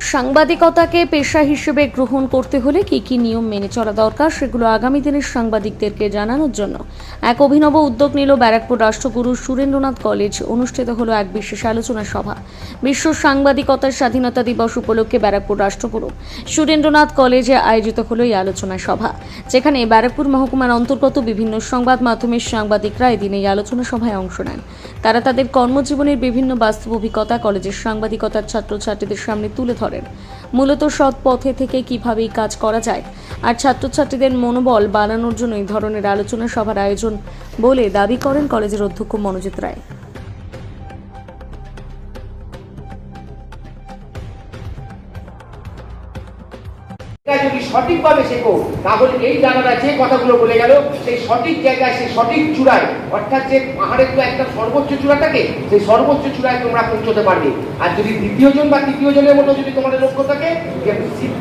সাংবাদিকতাকে পেশা হিসেবে গ্রহণ করতে হলে কি কি নিয়ম মেনে চলা দরকার সেগুলো আগামী দিনের সাংবাদিকদেরকে জানানোর জন্য। এক অভিনব উদ্যোগ নিল ব্যারাকপুর রাষ্ট্রগুরু সুরেন্দ্রনাথ কলেজ, অনুষ্ঠিত হলো এক বিশেষ আলোচনা সভা। বিশ্ব সাংবাদিকতার স্বাধীনতা দিবস উপলক্ষে ব্যারাকপুর রাষ্ট্রগুরু সুরেন্দ্রনাথ কলেজে আয়োজিত হলো এই আলোচনা সভা, যেখানে ব্যারাকপুর মহকুমার অন্তর্গত বিভিন্ন সংবাদ মাধ্যমের সাংবাদিকরা এদিন এই আলোচনা সভায় অংশ নেন। তারা তাদের কর্মজীবনের বিভিন্ন বাস্তব অভিজ্ঞতা কলেজের সাংবাদিকতার ছাত্রছাত্রীদের সামনে তুলে ধরেন। মূলত সৎ পথে থেকে কীভাবে কাজ করা যায়? আর ছাত্রছাত্রীদের মনোবল বাড়ানোর জন্য এই ধরনের আলোচনা সভার আয়োজন বলে দাবি করেন কলেজের অধ্যক্ষ মনোজিৎ রায়। যদি সঠিকভাবে শেখো, তাহলে এই জানারা যে কথাগুলো বলে গেল, সেই সঠিক জায়গায়, সেই সঠিক চূড়ায়, অর্থাৎ যে পাহাড়ের তো একটা সর্বোচ্চ চূড়া থাকে সেই সর্বোচ্চ চূড়ায় তোমরা পৌঁছতে পারবে। আর যদি দ্বিতীয় জন বা তৃতীয় জনের মতো যদি তোমাদের লক্ষ্য থাকে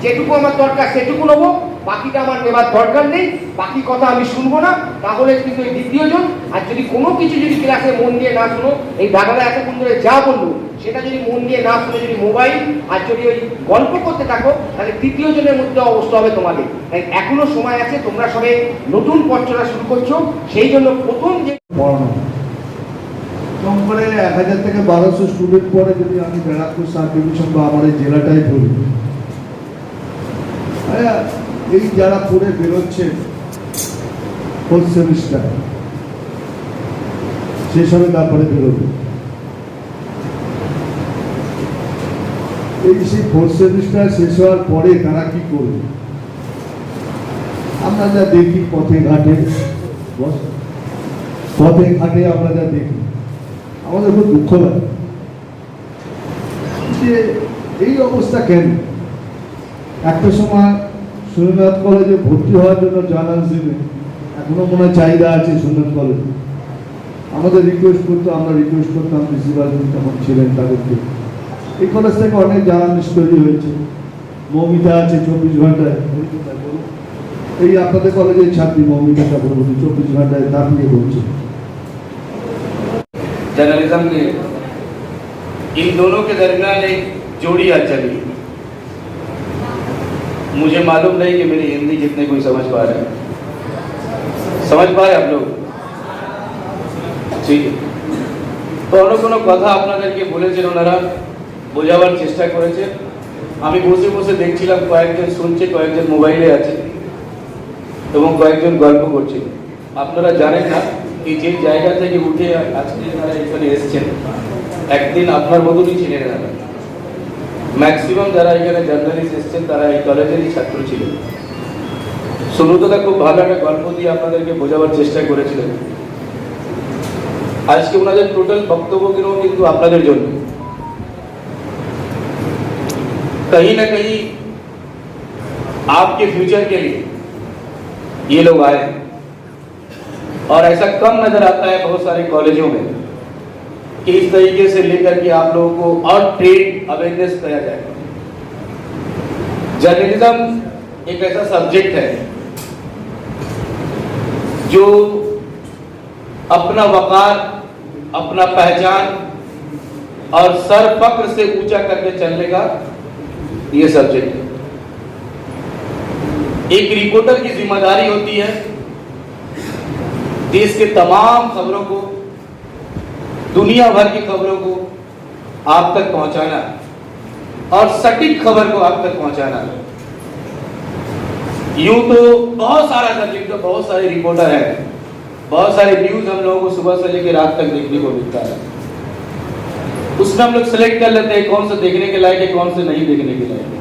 যেটুকু আমার দরকার, সেটুকু নেব, বাকিটা আমার নেবার দরকার নেই, বাকি কথা আমি শুনব না, তাহলে কিন্তু এই দ্বিতীয় জন আর যদি কোনো কিছু যদি ক্লাসে মন দিয়ে না শুনো, এই দাদারা এতক্ষণ ধরে যা বলল সেটা যদি মন দিয়ে না শুনে যদি মোবাইল আর যদি ওই গল্প করতে থাকো, তাহলে তৃতীয় জনের মধ্যে অবস্থা হবে তোমাদের। তাই এখনও সময় আছে, তোমরা সবে নতুন পথ চলা শুরু করছ, সেই জন্য প্রথম যে কম করে এক হাজার থেকে বারোশো স্টুডেন্ট পড়ে যদি আমি ব্যারাকপুর সাব বা জেলাটাই ধরি এই যারা পড়ে বেরোচ্ছে ফোর্থ সেমিস্টার তারপরে বেরোবে। এই সেই ফোর্থ সেমিস্টার শেষ হওয়ার পরে তারা কি করবে? আমরা যা দেখি পথে ঘাটে পথে ঘাটে আমরা যা দেখি, আমাদের খুব দুঃখ লাগে। যে এই অবস্থা কেন? একটা সময় সুরেন্দ্রনাথ কলেজে ভর্তি হওয়ার জন্য জার্নালিজমে এখনও মনে হয় চাহিদা আছে সুরেন্দ্রনাথ কলেজে? আমাদের রিকোয়েস্ট করতো, আমরা রিকোয়েস্ট করতাম, প্রিন্সিপাল তখন ছিলেন তাদেরকে। এই কলেজ থেকে অনেক জার্নালিস্ট তৈরি হয়েছে মৌমিতা আছে চব্বিশ ঘন্টায় এই আপনাদের কলেজের ছাত্রী মৌমিতা চক্রবর্তী চব্বিশ ঘন্টায় তার নিয়ে বলছে जर्नलिज्म में इन दोनों के दरमियान एक जोड़ी आज चली मुझे मालूम नहीं कि मेरी हिंदी कितने कोई समझ पा रहे हैं समझ पा रहे आप लोग ঠিক তো অন্য কোনো কথা আপনাদেরকে বলেছেন ওনারা বোঝাবার চেষ্টা করেছে। আমি বসে বসে দেখছিলাম কয়েকজন শুনছে, কয়েকজন মোবাইলে আছে এবং কয়েকজন গল্প করছে। আপনারা জানেন না কি যে জায়গা থেকে উঠে আজকে তারা এখানে এসেছেন। একদিন আপনার মতনই ছিলেন এনারা ম্যাক্সিমাম যারা এখানে জার্নালিস্ট এসেছেন, তারা এই কলেজেরই ছাত্র ছিলেন। সুব্রতদা খুব ভালো একটা গল্প দিয়ে আপনাদেরকে বোঝাবার চেষ্টা করেছিলেন। আজকে ওনাদের টোটাল বক্তব্যগুলো কিন্তু আপনাদের জন্য। कहीं ना कहीं आपके फ्यूचर के लिए ये लोग आए। और ऐसा कम नज़र आता है बहुत सारे कॉलेजों में कि इस तरीके से लेकर के आप लोगों को और ट्रेड अवेयरनेस किया जाए जर्नलिज्म एक ऐसा सब्जेक्ट है जो अपना वकार, अपना पहचान और सर फक्र से ऊँचा करके चलने का ये सब्जेक्ट एक रिपोर्टर की ज़िम्मेदारी होती है देश के तमाम खबरों को, दुनिया भर की खबरों को आप तक पहुंचाना और सटीक खबर को आप तक पहुंचाना। यूँ तो बहुत सारा सब्जेक्ट तो बहुत सारे रिपोर्टर हैं। बहुत सारे न्यूज़ हम लोगों को सुबह से लेकर रात तक देखने को मिलता है। उसमें हम लोग सेलेक्ट कर लेते हैं कौन सा देखने के लायक है, कौन से नहीं देखने के लायक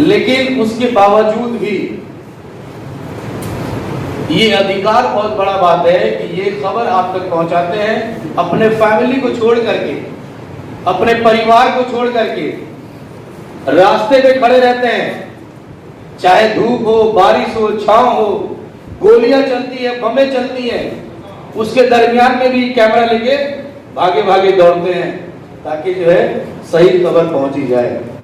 लेकिन उसके बावजूद भी ये अधिकार बहुत बड़ा बात है कि ये खबर आप तक पहुंचाते हैं अपने फैमिली को छोड़ करके, अपने परिवार को छोड़ करके। रास्ते पे खड़े रहते हैं, चाहे धूप हो, बारिश हो, छांव हो, गोलियाँ चलती है बमें चलती हैं, उसके दरमियान में भी कैमरा लेके भागे भागे दौड़ते हैं ताकि जो है सही खबर पहुँची जाए।